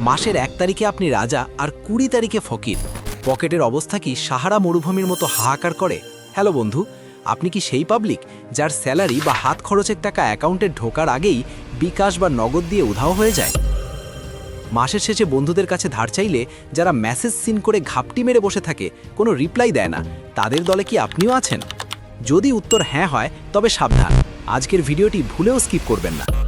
মাসের এক তারিখে আপনি রাজা আর কুড়ি তারিখে ফকির। পকেটের অবস্থা কি সাহারা মরুভূমির মতো হাহাকার করে? হ্যালো বন্ধু, আপনি কি সেই পাবলিক যার স্যালারি বা হাত খরচের টাকা অ্যাকাউন্টে ঢোকার আগেই বিকাশ বা নগদ দিয়ে উধাও হয়ে যায়? মাসের শেষে বন্ধুদের কাছে ধার চাইলে যারা মেসেজ সিন করে ঘাপটি মেরে বসে থাকে, কোনো রিপ্লাই দেয় না। তাদের দলে কি আপনিও আছেন? যদি উত্তর হ্যাঁ হয়, তবে সাবধান। আজকের ভিডিওটি ভুলেও স্কিপ করবেন না।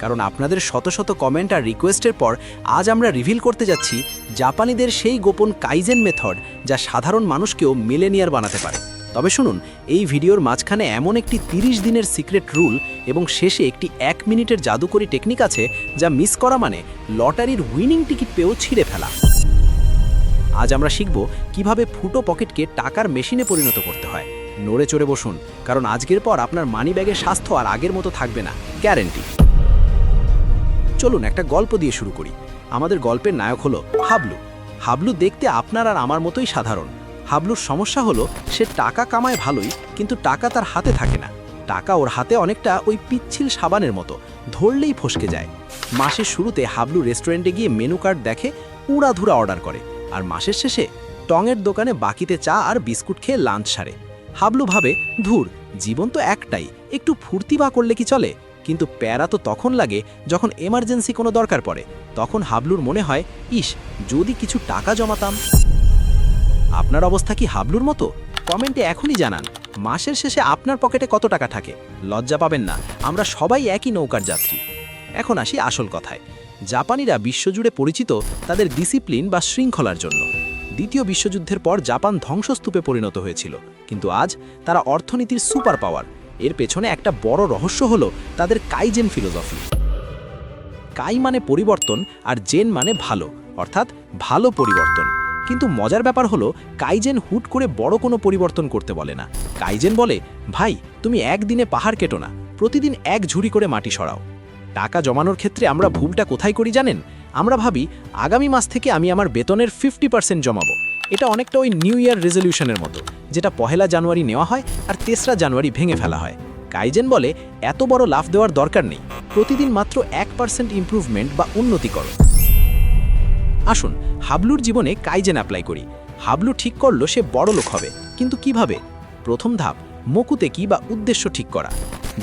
কারণ আপনাদের শত শত কমেন্ট আর রিকোয়েস্টের পর আজ আমরা রিভিল করতে যাচ্ছি জাপানিদের সেই গোপন কাইজেন মেথড যা সাধারণ মানুষকেও মিলেনিয়ার বানাতে পারে। তবে শুনুন, এই ভিডিওর মাঝখানে এমন একটি 30 দিনের সিক্রেট রুল এবং শেষে একটি এক মিনিটের জাদুকরি টেকনিক আছে যা মিস করা মানে লটারির উইনিং টিকিট পেয়েও ছিঁড়ে ফেলা। আজ আমরা শিখব কীভাবে ফুটো পকেটকে টাকার মেশিনে পরিণত করতে হয়। নড়ে চড়ে বসুন, কারণ আজকের পর আপনার মানি ব্যাগের স্বাস্থ্য আর আগের মতো থাকবে না। গ্যারেন্টি চলুন একটা গল্প দিয়ে শুরু করি। আমাদের গল্পের নায়ক হলো হাবলু। হাবলু দেখতে আপনার আর আমার মতোই সাধারণ। হাবলুর সমস্যা হলো, সে টাকা কামায় ভালোই, কিন্তু টাকা তার হাতে থাকে না। টাকা ওর হাতে অনেকটা ওই পিচ্ছিল সাবানের মতো, ধরলেই ফসকে যায়। মাসের শুরুতে হাবলু রেস্টুরেন্টে গিয়ে মেনু কার্ড দেখে উড়াধুরা অর্ডার করে। আর মাসের শেষে টঙের দোকানে বাকিতে চা আর বিস্কুট খেয়ে লাঞ্চ সারে। হাবলু ভাবে, ধুর, জীবন তো একটাই, একটু ফুর্তি বা করলে কি চলে? কিন্তু প্যারা তো তখন লাগে যখন এমার্জেন্সি কোনো দরকার পড়ে। তখন হাবলুর মনে হয়, ইস, যদি কিছু টাকা জমাতাম। আপনার অবস্থা কি হাবলুর মতো? কমেন্টে এখনই জানান, মাসের শেষে আপনার পকেটে কত টাকা থাকে? লজ্জা পাবেন না, আমরা সবাই একই নৌকার যাত্রী। এখন আসি আসল কথায়, জাপানিরা বিশ্বজুড়ে পরিচিত তাদের ডিসিপ্লিন বা শৃঙ্খলার জন্য। দ্বিতীয় বিশ্বযুদ্ধের পর জাপান ধ্বংসস্তূপে পরিণত হয়েছিল, কিন্তু আজ তারা অর্থনীতির সুপার পাওয়ার এর পেছনে একটা বড় রহস্য হলো তাদের কাইজেন ফিলোসফি। কাই মানে পরিবর্তন আর জেন মানে ভালো, অর্থাৎ ভালো পরিবর্তন। কিন্তু মজার ব্যাপার হলো, কাইজেন হুট করে বড় কোনো পরিবর্তন করতে বলে না। কাইজেন বলে, ভাই, তুমি একদিনে পাহাড় কেটো না, প্রতিদিন এক ঝুড়ি করে মাটি সরাও। টাকা জমানোর ক্ষেত্রে আমরা ভুলটা কোথায় করি জানেন? আমরা ভাবি, আগামী মাস থেকে আমি আমার বেতনের ফিফটি পার্সেন্ট জমাবো। এটা অনেকটা ওই নিউ ইয়ার রেজলিউশনের মতো, যেটা পহেলা জানুয়ারি নেওয়া হয় আর তেসরা জানুয়ারি ভেঙে ফেলা হয়। কাইজেন বলে, এত বড় লাভ দেওয়ার দরকার নেই, প্রতিদিন মাত্র এক পার্সেন্ট ইম্প্রুভমেন্ট বা উন্নতি করো। আসুন, হাবলুর জীবনে কাইজেন অ্যাপ্লাই করি। হাবলু ঠিক করল সে বড় লোক হবে, কিন্তু কীভাবে? প্রথম ধাপ মকুতেকি বা উদ্দেশ্য ঠিক করা।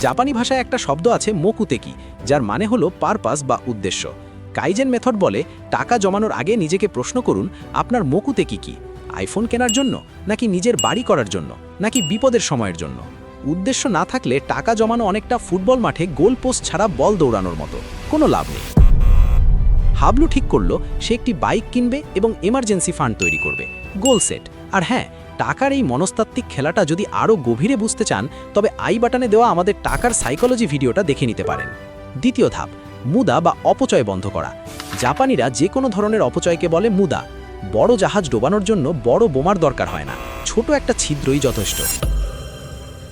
জাপানি ভাষায় একটা শব্দ আছে মকুতেকি যার মানে হলো পারপাস বা উদ্দেশ্য। কাইজেন মেথড বলে, টাকা জমানোর আগে নিজেকে প্রশ্ন করুন, আপনার মকুতেকি কি? আইফোন কেনার জন্য, নাকি নিজের বাড়ি করার জন্য, নাকি বিপদের সময়ের জন্য? উদ্দেশ্য না থাকলে টাকা জমানো অনেকটা ফুটবল মাঠে গোল পোস্ট ছাড়া বল দৌড়ানোর মতো, কোনো লাভ নেই। হাবলু ঠিক করল, সে একটি বাইক কিনবে এবং এমার্জেন্সি ফান্ড তৈরি করবে, গোল সেট। আর হ্যাঁ টাকার এই মনস্তাত্ত্বিক খেলাটা যদি আরও গভীরে বুঝতে চান, তবে আই বাটনে দেওয়া আমাদের টাকার সাইকোলজি ভিডিওটা দেখে নিতে পারেন। দ্বিতীয় ধাপ মুদা বা অপচয় বন্ধ করা। জাপানিরা যে কোনো ধরনের অপচয়কে বলে মুদা। বড় জাহাজ ডোবানোর জন্য বড় বোমার দরকার হয় না। ছোট একটা ছিদ্রই যথেষ্ট।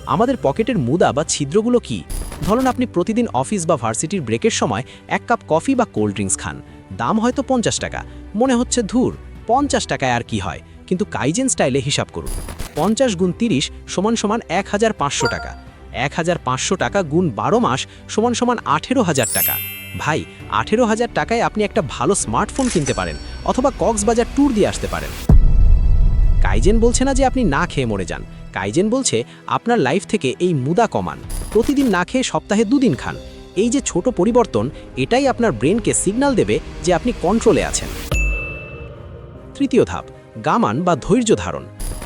আমাদের পকেটের মুদা বা ছিদ্রগুলো কি? ধরুন আপনি প্রতিদিন অফিস বা ভার্সিটির ব্রেকের সময় এক কাপ কফি বা কোল্ড ড্রিঙ্কস খান। দাম হয়তো পঞ্চাশ টাকা। মনে হচ্ছে ধুর, পঞ্চাশ টাকায় আর কি হয়? কিন্তু কাইজেন স্টাইলে হিসাব করুন। পঞ্চাশ গুণ তিরিশ সমান সমান এক হাজার পাঁচশো টাকা। এক হাজার পাঁচশো টাকা গুণ বারো মাস সমান সমান আঠেরো হাজার টাকা। ভাই, আঠেরো হাজার টাকায় আপনি একটা ভালো স্মার্টফোন কিনতে পারেন অথবা কক্সবাজার ট্যুর দিয়ে আসতে পারেন। কাইজেন বলছে না যে আপনি না খেয়ে মরে যান। কাইজেন বলছে আপনার লাইফ থেকে এই মুদা কমান। প্রতিদিন না খেয়ে সপ্তাহে দুদিন খান। এই যে ছোট পরিবর্তন, এটাই আপনার ব্রেনকে সিগন্যাল দেবে যে আপনি কন্ট্রোলে আছেন। তৃতীয় ধাপ, গামান বা ধৈর্য ধারণ।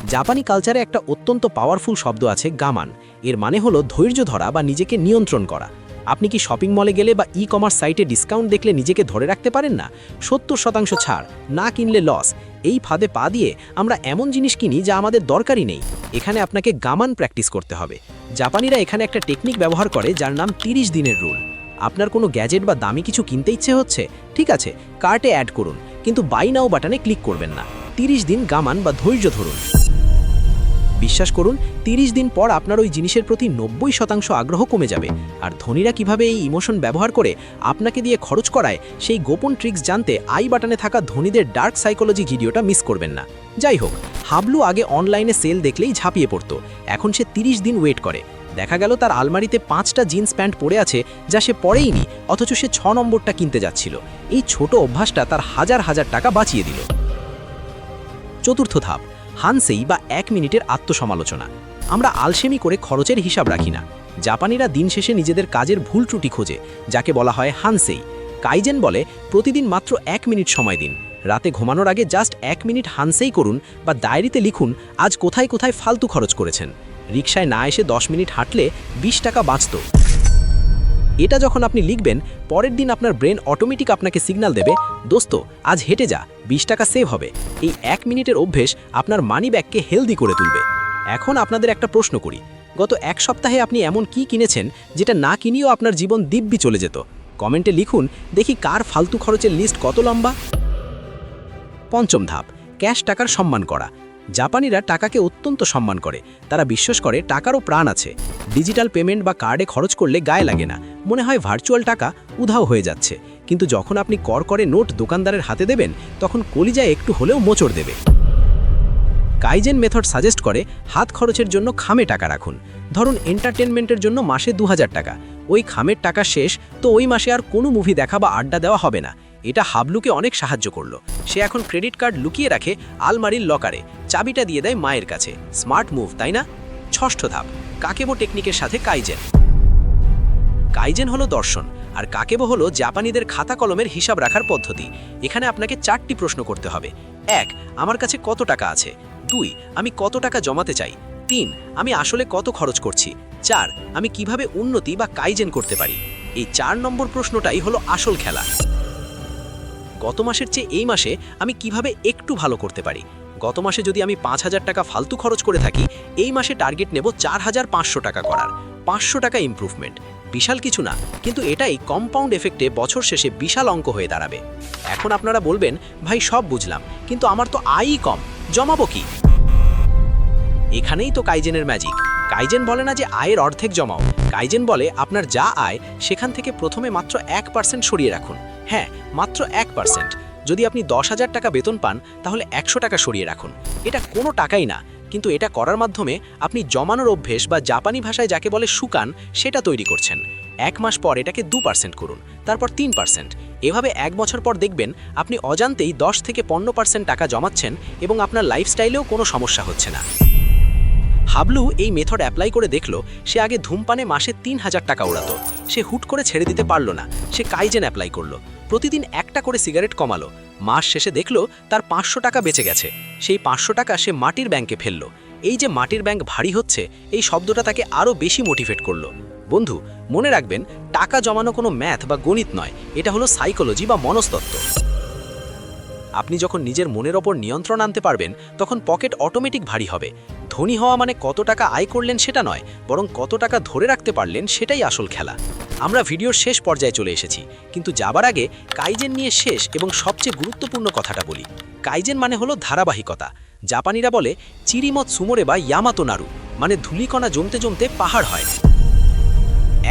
জাপানি কালচারে একটা অত্যন্ত পাওয়ারফুল শব্দ আছে গামান। এর মানে হলো ধৈর্য ধরা বা নিজেকে নিয়ন্ত্রণ করা। আপনি কি শপিং মলে গেলে বা ই কমার্স সাইটে ডিসকাউন্ট দেখলে নিজেকে ধরে রাখতে পারেন না? সত্তর শতাংশ ছাড়, না কিনলে লস। এই ফাঁদে পা দিয়ে আমরা এমন জিনিস কিনি যা আমাদের দরকারই নেই। এখানে আপনাকে গামান প্র্যাকটিস করতে হবে। জাপানিরা এখানে একটা টেকনিক ব্যবহার করে যার নাম 30 দিনের রুল। আপনার কোনো গ্যাজেট বা দামি কিছু কিনতে ইচ্ছে হচ্ছে? ঠিক আছে, কার্টে অ্যাড করুন। কিন্তু বাই নাও বাটনে ক্লিক করবেন না। 30 দিন গামান বা ধৈর্য ধরুন। বিশ্বাস করুন 30 দিন পর আপনার ওই জিনিসের প্রতি নব্বই শতাংশ আগ্রহ কমে যাবে। আর ধনীরা কীভাবে এই ইমোশন ব্যবহার করে আপনাকে দিয়ে খরচ করায়, সেই গোপন ট্রিক্স জানতে আই বাটনে থাকা ধনীদের ডার্ক সাইকোলজি ভিডিওটা মিস করবেন না। যাই হোক, হাবলু আগে অনলাইনে সেল দেখলেই ঝাঁপিয়ে পড়তো। এখন সে 30 দিন ওয়েট করে। দেখা গেল তার আলমারিতে পাঁচটা জিন্স প্যান্ট পরে আছে যা সে পরেইনি, অথচ সে ছ নম্বরটা কিনতে যাচ্ছিল। এই ছোট অভ্যাসটা তার হাজার হাজার টাকা বাঁচিয়ে দিল। চতুর্থ ধাপ হানসেই বা এক মিনিটের আত্মসমালোচনা। আমরা আলসেমি করে খরচের হিসাব রাখি না। জাপানিরা দিন শেষে নিজেদের কাজের ভুল ত্রুটি খোঁজে, যাকে বলা হয় হানসেই। কাইজেন বলে, প্রতিদিন মাত্র এক মিনিট সময় দিন। রাতে ঘুমানোর আগে জাস্ট এক মিনিট হানসেই করুন বা ডায়েরিতে লিখুন, আজ কোথায় কোথায় ফালতু খরচ করেছেন। রিকশায় না এসে দশ মিনিট হাঁটলে ২০ টাকা বাঁচত। এটা যখন আপনি লিখবেন, পরের দিন আপনার ব্রেন অটোমেটিক আপনাকে সিগন্যাল দেবে, দোস্ত, আজ হেঁটে যা, বিশ টাকা সেভ হবে। এই এক মিনিটের অভ্যেস আপনার মানি ব্যাগকে হেলদি করে তুলবে। এখন আপনাদের একটা প্রশ্ন করি। গত এক সপ্তাহে আপনি এমন কি কিনেছেন যেটা না কিনিয়েও আপনার জীবন দিব্যি চলে যেত? কমেন্টে লিখুন, দেখি কার ফালতু খরচের লিস্ট কত লম্বা? পঞ্চম ধাপ, ক্যাশ টাকার সম্মান করা। জাপানিরা টাকাকে অত্যন্ত সম্মান করে। তারা বিশ্বাস করে টাকারও প্রাণ আছে। ডিজিটাল পেমেন্ট বা কার্ডে খরচ করলে গায়ে লাগে না। মনে হয় ভার্চুয়াল টাকা উধাও হয়ে যাচ্ছে। কিন্তু যখন আপনি কর করে নোট দোকানদারের হাতে দেবেন, তখন কলিজায় একটু হলেও মোচড় দেবে। কাইজেন মেথড সাজেস্ট করে, হাত খরচের জন্য খামে টাকা রাখুন। ধরুন এন্টারটেনমেন্টের জন্য মাসে দু হাজার টাকা। ওই খামের টাকা শেষ, তো ওই মাসে আর কোনো মুভি দেখা বা আড্ডা দেওয়া হবে না। এটা হাবলুকে অনেক সাহায্য করল। সে এখন ক্রেডিট কার্ড লুকিয়ে রাখে আলমারির লকারে। চাবিটা দিয়ে দেয় মায়ের কাছে। স্মার্ট মুভ, তাই না? ষষ্ঠ ধাপ, কাকেবো টেকনিকের সাথে কাইজেন। কাইজেন হলো দর্শন, আর কাকেবো হলো জাপানিদের খাতা কলমের হিসাব রাখার পদ্ধতি। এখানে আপনাকে চারটি প্রশ্ন করতে হবে। এক, আমার কাছে কত টাকা আছে? দুই, আমি কত টাকা জমাতে চাই? তিন, আমি আসলে কত খরচ করছি? চার, আমি কীভাবে উন্নতি বা কাইজেন করতে পারি? এই চার নম্বর প্রশ্নটাই হলো আসল খেলা। গত মাসের চেয়ে এই মাসে আমি কীভাবে একটু ভালো করতে পারি? গত মাসে যদি আমি পাঁচ হাজার টাকা ফালতু খরচ করে থাকি, এই মাসে টার্গেট নেব চার হাজার পাঁচশো টাকা করার। পাঁচশো টাকা ইমপ্রুভমেন্ট বিশাল কিছু না, কিন্তু এটাই কম্পাউন্ড এফেক্টে বছর শেষে বিশাল অঙ্ক হয়ে দাঁড়াবে। এখন আপনারা বলবেন, ভাই, সব বুঝলাম, কিন্তু আমার তো আয়ই কম, জমাবো কি? এখানেই তো কাইজেনের ম্যাজিক কাইজেন বলে না যে আয়ের অর্ধেক জমাও। কাইজেন বলে, আপনার যা আয়, সেখান থেকে প্রথমে মাত্র এক পার্সেন্ট সরিয়ে রাখুন। হ্যাঁ মাত্র এক পার্সেন্ট যদি আপনি দশ হাজার টাকা বেতন পান, তাহলে একশো টাকা সরিয়ে রাখুন। এটা কোনো টাকাই না, কিন্তু এটা করার মাধ্যমে আপনি জমানোর অভ্যেস বা জাপানি ভাষায় যাকে বলে শুকান, সেটা তৈরি করছেন। এক মাস পর এটাকে দু পার্সেন্ট করুন, তারপর তিন পার্সেন্ট এভাবে এক বছর পর দেখবেন আপনি অজান্তেই দশ থেকে পনেরো পার্সেন্ট টাকা জমাচ্ছেন এবং আপনার লাইফস্টাইলেও কোনো সমস্যা হচ্ছে না। হাবলু এই মেথড অ্যাপ্লাই করে দেখল, সে আগে ধূমপানে মাসে তিন হাজার টাকা উড়াতো। সে হুট করে ছেড়ে দিতে পারল না, সে কাইজেন অ্যাপ্লাই করল। প্রতিদিন একটা করে সিগারেট কমালো। মাস শেষে দেখল তার পাঁচশো টাকা বেঁচে গেছে। সেই পাঁচশো টাকা সে মাটির ব্যাংকে ফেলল। এই যে মাটির ব্যাংক ভারী হচ্ছে, এই শব্দটা তাকে আরও বেশি মোটিভেট করল। বন্ধু, মনে রাখবেন, টাকা জমানো কোনো ম্যাথ বা গণিত নয়। এটা হলো সাইকোলজি বা মনস্তত্ত্ব। আপনি যখন নিজের মনের ওপর নিয়ন্ত্রণ আনতে পারবেন, তখন পকেট অটোমেটিক ভারী হবে। ধনী হওয়া মানে কত টাকা আয় করলেন সেটা নয়, বরং কত টাকা ধরে রাখতে পারলেন সেটাই আসল খেলা। আমরা ভিডিওর শেষ পর্যায়ে চলে এসেছি, কিন্তু যাবার আগে কাইজেন নিয়ে শেষ এবং সবচেয়ে গুরুত্বপূর্ণ কথাটা বলি। কাইজেন মানে হলো ধারাবাহিকতা। জাপানিরা বলে, চিরিমত সুমোরে বা ইয়ামাতো নাড়ু মানে ধুলিকণা জমতে জমতে পাহাড় হয়।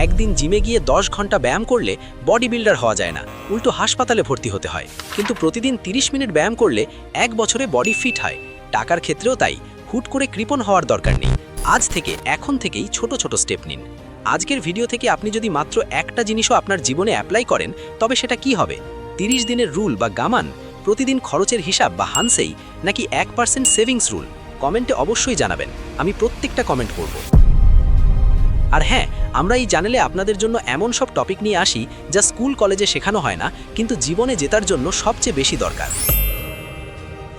একদিন জিমে গিয়ে দশ ঘণ্টা ব্যায়াম করলে বডি বিল্ডার হওয়া যায় না, উল্টো হাসপাতালে ভর্তি হতে হয়। কিন্তু প্রতিদিন 30 মিনিট ব্যায়াম করলে এক বছরে বডি ফিট হয়। টাকার ক্ষেত্রেও তাই, হুট করে কৃপণ হওয়ার দরকার নেই। আজ থেকে এখন থেকেই ছোট ছোট স্টেপ নিন। আজকের ভিডিও থেকে আপনি যদি মাত্র একটা জিনিসও আপনার জীবনে অ্যাপ্লাই করেন, তবে সেটা কি হবে? 30 দিনের রুল বা গামান, প্রতিদিন খরচের হিসাব বা হানসেই, নাকি এক পার্সেন্ট সেভিংস রুল? কমেন্টে অবশ্যই জানাবেন, আমি প্রত্যেকটা কমেন্ট করব। আর হ্যাঁ আমরা এই চ্যানেলে আপনাদের জন্য এমন সব টপিক নিয়ে আসি, যা স্কুল, কলেজে শেখানো হয় না, কিন্তু জীবনে জেতার জন্য সবচেয়ে বেশি দরকার।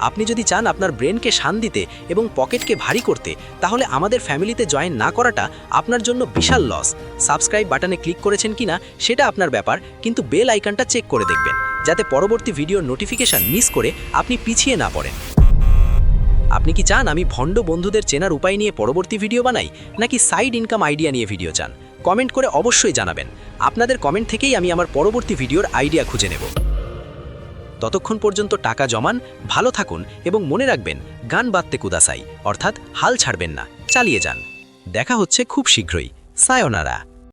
আপনি যদি চান আপনার ব্রেনকে শান দিতে এবং পকেটকে ভারী করতে, তাহলে আমাদের ফ্যামিলিতে জয়েন না করাটা আপনার জন্য বিশাল লস। সাবস্ক্রাইব বাটনে ক্লিক করেছেন কিনা সেটা আপনার ব্যাপার, কিন্তু বেল আইকনটা চেক করে দেখবেন, যাতে পরবর্তী ভিডিওর নোটিফিকেশন মিস করে আপনি পিছিয়ে না পড়েন। আপনি কি চান আমি ভণ্ড বন্ধুদের চেনার উপায় নিয়ে পরবর্তী ভিডিও বানাই, নাকি সাইড ইনকাম আইডিয়া নিয়ে ভিডিও চান? কমেন্ট করে অবশ্যই জানাবেন। আপনাদের কমেন্ট থেকেই আমি আমার পরবর্তী ভিডিওর আইডিয়া খুঁজে নেব। ততক্ষণ পর্যন্ত টাকা জমান, ভালো থাকুন এবং মনে রাখবেন, গান বাঁধতে কুদাসাই, অর্থাৎ হাল ছাড়বেন না, চালিয়ে যান। দেখা হচ্ছে খুব শীঘ্রই। সায়নারা।